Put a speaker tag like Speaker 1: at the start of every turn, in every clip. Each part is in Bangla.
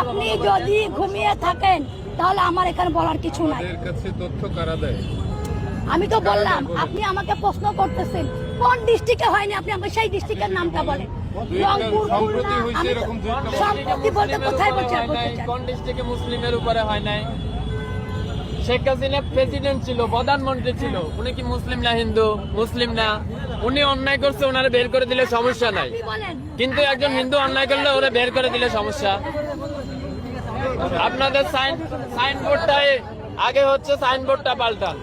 Speaker 1: আপনি যদি ঘুমিয়ে থাকেন তাহলে আমার এখানে বলার কিছু নাই।
Speaker 2: কাছে তথ্য কারা দেয়?
Speaker 1: আমি তো বললাম আপনি আমাকে প্রশ্ন করতেছেন। কোন ডিস্ট্রিক্টে হয়নি? আপনি আমাকে সেই ডিস্ট্রিক্টের নামটা বলেন। রংপুর
Speaker 2: সম্প্রতি
Speaker 1: বলতে কোথায় বলছেন?
Speaker 3: কোন ডিস্ট্রিক্টে মুসলিমের উপরে হয় নাই? শেখ হাসিনা প্রেসিডেন্ট ছিল, প্রধানমন্ত্রী ছিল। উনি কি মুসলিম না হিন্দু? মুসলিম না। উনি অন্যায় করছে ওনারা বের করে দিলে সমস্যা নাই। কিন্তু একজন হিন্দু অন্যায় করলে ওরা বের করে দিলে সমস্যা। আপনাদের সাইন সাইনবোর্ডটাই আগে হচ্ছে সাইনবোর্ডটা পাল্টান।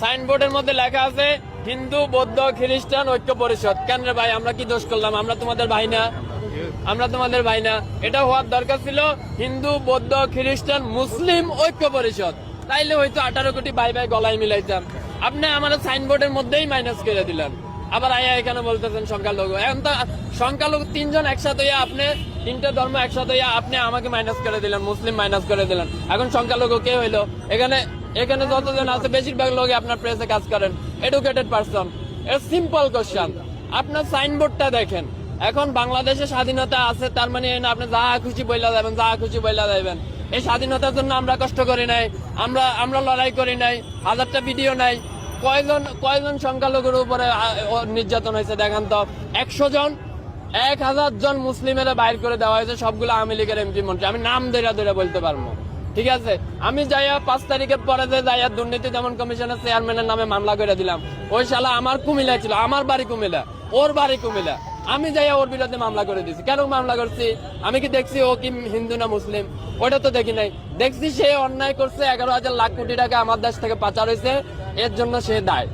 Speaker 3: সাইনবোর্ডের মধ্যে লেখা আছে, হিন্দু, বৌদ্ধ, খ্রিস্টান, ঐক্য পরিষদ। কেন রে ভাই, আমরা কি দোষ করলাম? আমরা তোমাদের ভাই না। আমরা তোমাদের ভাই না। এটা হওয়ার দরকার ছিল, হিন্দু, বৌদ্ধ, খ্রিস্টান, মুসলিম ঐক্য পরিষদ। তাইলে হয়তো আঠারো কোটি বাই ভাই গলায় মিলাইতাম। আপনি আমার সাইনবোর্ডের মধ্যেই মাইনাস করে দিলেন। আবার আয়া এখানে বলতেছেন সংখ্যালঘু। এখন তো সংখ্যালঘু তিনজন একসাথে হইয়া আপনি, তিনটে ধর্ম একসাথে হইয়া আপনি আমাকে মাইনাস করে দিলেন, মুসলিম মাইনাস করে দিলেন। এখন সংখ্যালঘু কে হইল? এখানে এখানে যতজন আছে, বেশিরভাগ লোক আপনার প্রেসে কাজ করেন। এডুকেটেড পারসন এর সিম্পল কোশ্চেন আপনার সাইনবোর্ডটা দেখেন। এখন বাংলাদেশে স্বাধীনতা আছে, তার মানে আপনি যা খুশি বইলা যাবেন, যা খুশি বইলা যাবেন এই স্বাধীনতার জন্য আমরা কষ্ট করি নাই, আমরা আমরা লড়াই করি নাই, হাজারটা ভিডিও নাই। কয়জন কয়জন সংখ্যালঘুর উপরে নির্যাতন হয়েছে দেখেন তো। একশো জন, এক হাজার জন মুসলিমেরা বাইর করে দেওয়া হয়েছে, সবগুলো আওয়ামী লীগের এমপি মন্ত্রী। আমি নাম ধরে ধরে বলতে পারব। ঠিক আছে? আমি যাইয়া পাঁচ তারিখের পরে যে যাইয়া দুর্নীতি দমন কমিশনের চেয়ারম্যানের নামে মামলা করে দিলাম, ওই শালা আমার কুমিলা ছিল, আমার বাড়ি কুমিলা ওর বাড়ি কুমিল্লা। আমি যাইয়া ওর বিরুদ্ধে মামলা করে দিয়েছি কেন মামলা করছি? আমি কি দেখছি ও কি হিন্দু না মুসলিম? ওটা তো দেখি নাই। দেখছি সে অন্যায় করছে এগারো হাজার লাখ কোটি টাকা আমার দেশ থেকে পাচার হয়েছে এর জন্য সে দায়।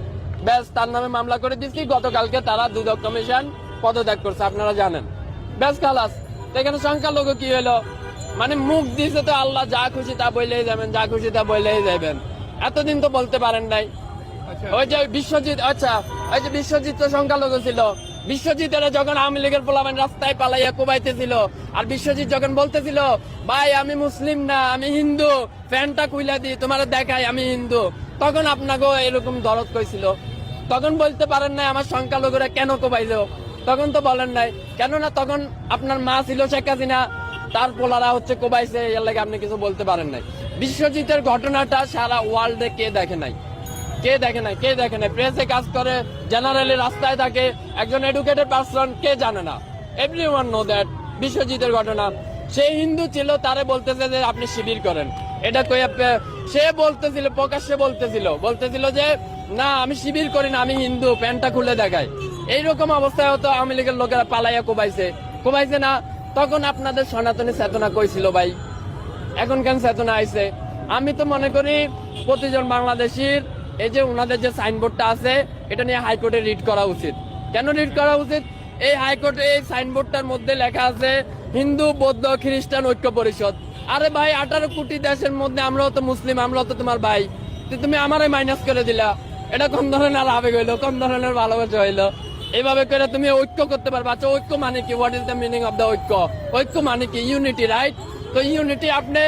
Speaker 3: ব্যাস তার নামে মামলা করে দিচ্ছি গতকালকে তারা দুদক কমিশন পদত্যাগ করছে আপনারা জানেন। ব্যাস খালাস। এখানে সংখ্যালঘু কি হলো? মানে মুখ দিয়েছে তো আল্লাহ যা খুশি তা বললেই যাবেন যা খুশি তা বললেই যাবেন এতদিন তো বলতে পারেন নাই।
Speaker 2: আচ্ছা।
Speaker 3: ওই যে বিশ্বজিৎ আচ্ছা ওই যে বিশ্বজিৎ তো সংখ্যালঘু ছিল। বিশ্বজিতেরা যখন আওয়ামী লীগের পোলাবেন রাস্তায় পালাইয়া কোবাইতেছিল, আর বিশ্বজিৎ যখন বলতেছিল, ভাই, আমি মুসলিম না, আমি হিন্দু, ফ্যানটা কুইলা দি, তোমার দেখাই আমি হিন্দু। তখন আপনাকে এরকম দরদ কইছিল। তখন বলতে পারেন নাই, আমার সংখ্যালঘুরা কেন কোবাইলো? তখন তো বলেন নাই। কেননা তখন আপনার মা ছিল শেখ হাসিনা, তার পোলারা হচ্ছে কোবাইছে, এর লাগে আপনি কিছু বলতে পারেন নাই। বিশ্বজিতের ঘটনাটা সারা ওয়ার্ল্ডে কে দেখে নাই? কে দেখে না কে দেখে না প্রেসে কাজ করে জেনারেলি রাস্তায় থাকে, একজন এডুকেটেড পার্সন কে জানে না? এভরি ওয়ান নো দ্যাট বিশ্বজিতের ঘটনা। সে হিন্দু ছিল, তারে বলতেছে যে আপনি শিবির করেন। এটা কই সে বলতেছিল, প্রকাশ্যে বলতেছিল। বলতেছিল যে, না, আমি শিবির করি না, আমি হিন্দু, প্যান্টটা খুলে দেখাই। এইরকম অবস্থায় হতো আওয়ামী লীগের লোকেরা পালাইয়া কোবাইছে। কোবাইছে না, তখন আপনাদের সনাতনী চেতনা কইছিল ভাই? এখন কেন চেতনা আইছে? আমি তো মনে করি, প্রতিজন বাংলাদেশির এই যে ওনাদের যে সাইনবোর্ডটা আছে, এটা নিয়ে হাইকোর্টে রিড করা উচিত। কেন রিড করা উচিত? এই হাইকোর্টে এই সাইনবোর্ডটার মধ্যে লেখা আছে, হিন্দু, বৌদ্ধ, খ্রিস্টান, ঐক্য পরিষদ। আরে ভাই, আঠারো কোটি দেশের মধ্যে আমরাও তো মুসলিম, আমরাও তো তোমার ভাই। তুমি আমারে মাইনাস করে দিলা। এটা কোন ধরনের আবেগ হইল কোন ধরনের ভালোবাসা হইল। এইভাবে করে তুমি ঐক্য করতে পারবে। আচ্ছা ঐক্য মানে কি? What is the meaning of the ঐক্য? ঐক্য মানে কি? ইউনিটি রাইট তো ইউনিটি আপনি